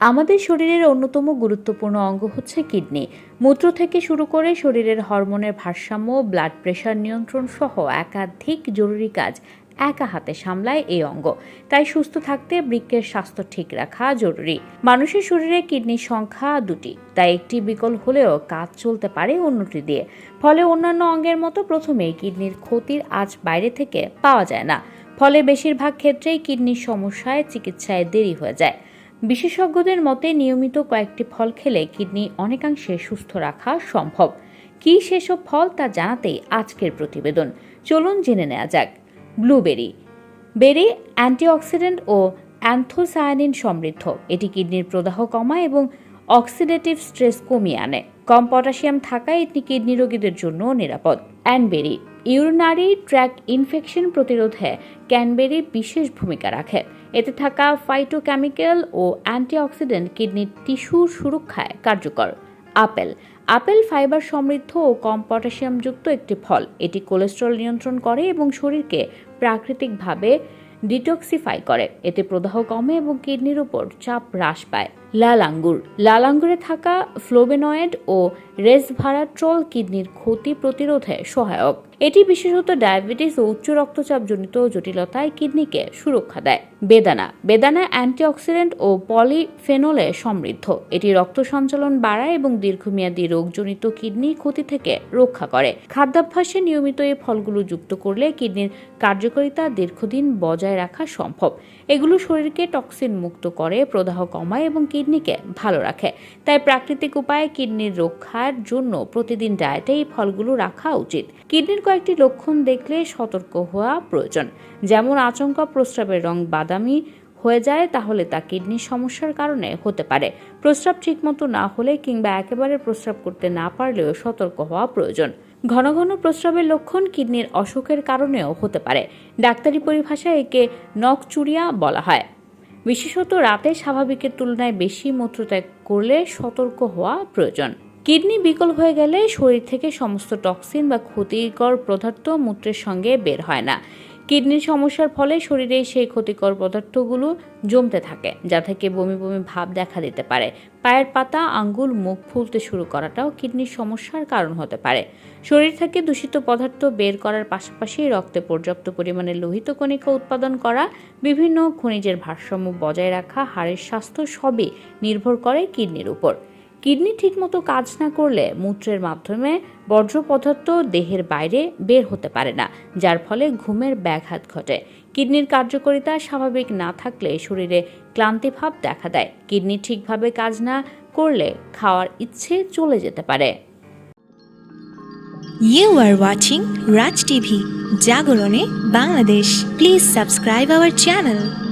আমাদের শরীরের অন্যতম গুরুত্বপূর্ণ অঙ্গ হচ্ছে কিডনি। মূত্র থেকে শুরু করে শরীরের হরমোনের ভারসাম্য ব্লাড প্রেশার নিয়ন্ত্রণ সহ একাধিক জরুরি কাজ একা হাতে সামলায় এই অঙ্গ। তাই সুস্থ থাকতে বৃক্কের স্বাস্থ্য ঠিক রাখা জরুরি। মানুষের শরীরে কিডনির সংখ্যা দুটি। তাই একটি বিকল হলেও কাজ চলতে পারে অন্যটি দিয়ে। ফলে অন্যান্য অঙ্গের মতো প্রথমেই কিডনির ক্ষতির আজ বাইরে থেকে পাওয়া যায় না। ফলে বেশিরভাগ ক্ষেত্রেই কিডনির সমস্যায় চিকিৎসায় দেরি হয়ে যায়। বিশেষজ্ঞদের মতে নিয়মিত কয়েকটি ফল খেলে কিডনি অনেকাংশে সুস্থ রাখা সম্ভব। কি সেসব ফল তা জানাতেই আজকের প্রতিবেদন। চলুন জেনে নেওয়া যাক। ব্লুবেরি। বেরি, অ্যান্টিঅক্সিডেন্ট ও অ্যান্থোসায়ানিন সমৃদ্ধ। এটি কিডনির প্রদাহ কমায় এবং অক্সিডেটিভ স্ট্রেস কমিয়ে আনে। কম পটাশিয়াম থাকায় এটি কিডনি রোগীদের জন্য নিরাপদ। অ্যানবেরি। ইউরিনারি ট্র্যাক ইনফেকশন প্রতিরোধে ক্যানবেরি বিশেষ ভূমিকা রাখে। এতে থাকা ফাইটোকেমিক্যাল ও অ্যান্টিঅক্সিডেন্ট কিডনির টিস্যুর সুরক্ষায় কার্যকর। আপেল। আপেল ফাইবার সমৃদ্ধ ও কম পটাশিয়ামযুক্ত একটি ফল। এটি কোলেস্ট্রল নিয়ন্ত্রণ করে এবং শরীরকে প্রাকৃতিকভাবে ডিটক্সিফাই করে। এতে প্রদাহ কমে এবং কিডনির উপর চাপ হ্রাস পায়। লাল আঙ্গুর লাল আঙ্গুরে থাকা ফ্লোবেনয়েড ও রেসভারাট্রল কিডনির ক্ষতি প্রতিরোধে সহায়ক। এটি বিশেষত ডায়াবেটিস ও উচ্চ রক্তচাপজনিত জটিলতায় কিডনিকে সুরক্ষা দেয়। বেদানা। বেদানা অ্যান্টিঅক্সিডেন্ট ও পলিফেনলে সমৃদ্ধ। এটি রক্ত সঞ্চালন বাড়ায় এবং দীর্ঘমেয়াদী রোগজনিত কিডনি ক্ষতি থেকে রক্ষা করে। খাদ্যাভ্যাসে নিয়মিত এই ফলগুলো যুক্ত করলে কিডনির কার্যকারিতা দীর্ঘদিন বজায় রাখা সম্ভব। এগুলো শরীরকে টক্সিন মুক্ত করে, প্রদাহ কমায় এবং কিডনিকে ভালো রাখে। তাই প্রাকৃতিক উপায়ে কিডনির রক্ষার জন্য প্রতিদিন ডায়েটে এই ফলগুলো রাখা উচিত। কিডনির কয়েকটি লক্ষণ দেখলে সতর্ক হওয়া প্রয়োজন। যেমন আচমকা, প্রস্রাবের রং বাদামি হয়ে যায়, তাহলে তা কিডনির সমস্যার কারণে হতে পারে। প্রস্রাব ঠিকমতো না হলে কিংবা একেবারে প্রস্রাব করতে না পারলেও সতর্ক হওয়া প্রয়োজন। ঘন ঘন প্রস্রাবের লক্ষণ কিডনির অসুখের কারণেও হতে পারে। ডাক্তারি পরিভাষায় একে নখচুরিয়া বলা হয়। বিশেষত রাতে স্বাভাবিকের তুলনায় বেশি মূত্রত্যাগ করলে সতর্ক হওয়া প্রয়োজন। কিডনি বিকল হয়ে গেলে শরীর থেকে সমস্ত টক্সিন বা ক্ষতিকর পদার্থ মূত্রের সঙ্গে বের হয় না। কিডনির সমস্যার ফলে শরীরে সেই ক্ষতিকর পদার্থগুলো জমতে থাকে, যা থেকে বমি বমি ভাব দেখা দিতে পারে। পায়ের পাতা, আঙ্গুল, মুখ ফুলতে শুরু করাটাও কিডনির সমস্যার কারণ হতে পারে। শরীর থেকে দূষিত পদার্থ বের করার পাশাপাশি রক্তে পর্যাপ্ত পরিমাণে লোহিত কণিকা উৎপাদন করা, বিভিন্ন খনিজের ভারসাম্য বজায় রাখা, হাড়ের স্বাস্থ্য সবই নির্ভর করে কিডনির উপর। কিডনি ঠিকমতো কাজ না করলে মূত্রের মাধ্যমে বর্জ্য পদার্থ দেহের বাইরে বের হতে পারে না, যার ফলে ঘুমের ব্যাঘাত ঘটে। কিডনির কার্যকারিতা স্বাভাবিক না থাকলে শরীরে ক্লান্তিভাব দেখা দেয়। কিডনি ঠিকভাবে কাজ না করলে খাওয়ার ইচ্ছে চলে যেতে পারে। You are watching Raj TV জাগরণে Bangladesh please subscribe our channel.